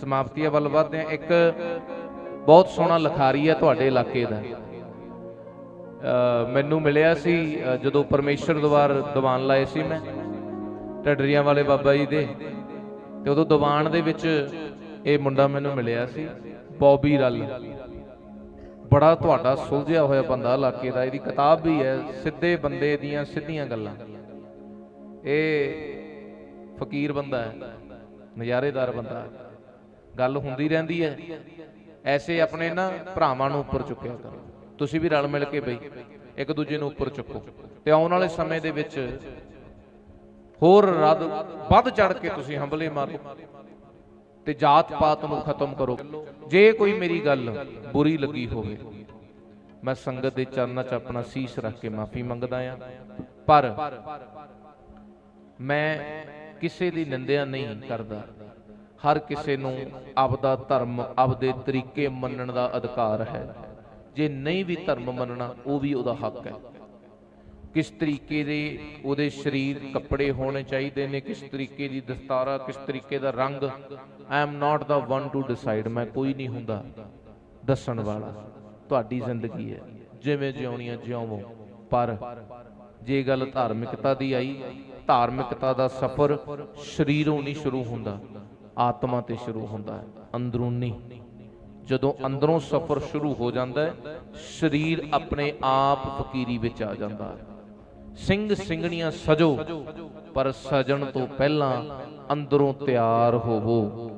ਸਮਾਪਤੀਆਂ ਵੱਲ ਵਧਦੇ ਹਾਂ। ਇੱਕ ਬਹੁਤ ਸੋਹਣਾ ਲਖਾਰੀ ਹੈ ਤੁਹਾਡੇ ਇਲਾਕੇ ਦਾ। ਅ, ਮੈਨੂੰ ਮਿਲਿਆ ਸੀ ਜਦੋਂ ਪਰਮੇਸ਼ਰ ਦਵਾਰ ਦੀਵਾਨ ਲਾਏ ਸੀ ਮੈਂ ਢੱਡਰੀਆਂ ਵਾਲੇ ਬਾਬਾ ਜੀ ਦੇ। ਤੇ ਉਦੋਂ ਦੀਵਾਨ ਦੇ ਵਿੱਚ ਇਹ ਮੁੰਡਾ ਮੈਨੂੰ ਮਿਲਿਆ ਸੀ ਬੌਬੀ ਰੱਲ। ਬੜਾ ਤੁਹਾਡਾ ਸੁਲਝਿਆ ਹੋਇਆ ਬੰਦਾ ਇਲਾਕੇ ਦਾ। ਇਹਦੀ ਕਿਤਾਬ ਵੀ ਹੈ ਸਿੱਧੇ ਬੰਦੇ ਦੀਆਂ ਸਿੱਧੀਆਂ ਗੱਲਾਂ। ਇਹ ਫਕੀਰ ਬੰਦਾ ਹੈ ਨਜ਼ਾਰੇਦਾਰ ਬੰਦਾ ਹੈ। ਗੱਲ ਹੁੰਦੀ ਰਹਿੰਦੀ ਹੈ। ਐਸੇ ਆਪਣੇ ਨਾ ਭਰਾਵਾਂ ਨੂੰ ਉੱਪਰ ਚੁੱਕਿਆ ਕਰੋ। ਤੁਸੀਂ ਵੀ ਰਲ ਮਿਲ ਕੇ ਬਈ, ਇੱਕ ਦੂਜੇ ਨੂੰ ਉੱਪਰ ਚੁੱਕੋ। ਤੇ ਆਉਣ ਵਾਲੇ ਸਮੇਂ ਦੇ ਵਿੱਚ ਹੋਰ ਰੱਦ, ਵੱਧ ਚੜ ਕੇ ਤੁਸੀਂ ਹੰਬਲੇ ਮਾਰੋ। ਤੇ ਜਾਤ ਪਾਤ ਨੂੰ ਖਤਮ ਕਰੋ। ਜੇ ਕੋਈ ਮੇਰੀ ਗੱਲ ਬੁਰੀ ਲੱਗੀ ਹੋਵੇ, ਮੈਂ ਸੰਗਤ ਦੇ ਚਰਨਾਂ 'ਚ ਆਪਣਾ ਸੀਸ ਰੱਖ ਕੇ ਮਾਫੀ ਮੰਗਦਾ ਆ ਪਰ ਮੈਂ ਕਿਸੇ ਦੀ ਨਿੰਦਿਆ ਨਹੀਂ ਕਰਦਾ। ਹਰ ਕਿਸੇ ਨੂੰ ਆਪਦਾ ਧਰਮ, ਆਪਦੇ ਤਰੀਕੇ ਮੰਨਣ ਦਾ ਅਧਿਕਾਰ ਹੈ। ਜੇ ਨਹੀਂ ਵੀ ਧਰਮ ਮੰਨਣਾ, ਉਹ ਵੀ ਉਹਦਾ ਹੱਕ ਹੈ। ਕਿਸ ਤਰੀਕੇ ਦੇ ਉਹਦੇ ਸਰੀਰ ਕੱਪੜੇ ਹੋਣੇ ਚਾਹੀਦੇ ਨੇ, ਕਿਸ ਤਰੀਕੇ ਦੀ ਦਸਤਾਰਾ, ਕਿਸ ਤਰੀਕੇ ਦਾ ਰੰਗ I am not the one to decide ਮੈਂ ਕੋਈ ਨਹੀਂ ਹੁੰਦਾ ਦੱਸਣ ਵਾਲਾ। ਤੁਹਾਡੀ ਜ਼ਿੰਦਗੀ ਹੈ। ਜਿਵੇਂ ਜਿਉਣੀ ਹੈ ਜਿਉਵੋ। ਪਰ ਜੇ ਗੱਲ ਧਾਰਮਿਕਤਾ ਦੀ ਆਈ, ਧਾਰਮਿਕਤਾ ਦਾ ਸਫ਼ਰ ਸਰੀਰੋਂ ਨਹੀਂ ਸ਼ੁਰੂ ਹੁੰਦਾ। ਆਤਮਾ ਤੇ ਸ਼ੁਰੂ ਹੁੰਦਾ ਹੈ, ਅੰਦਰੂਨੀ। ਜਦੋਂ ਅੰਦਰੋਂ ਸਫ਼ਰ ਸ਼ੁਰੂ ਹੋ ਜਾਂਦਾ ਹੈ, ਸਰੀਰ ਆਪਣੇ ਆਪ ਫਕੀਰੀ ਵਿੱਚ ਆ ਜਾਂਦਾ ਹੈ। ਸਿੰਘ ਸਿੰਘਣੀਆਂ ਸਜੋ, ਪਰ ਸਜਣ ਤੋਂ ਪਹਿਲਾਂ ਅੰਦਰੋਂ ਤਿਆਰ ਹੋਵੋ।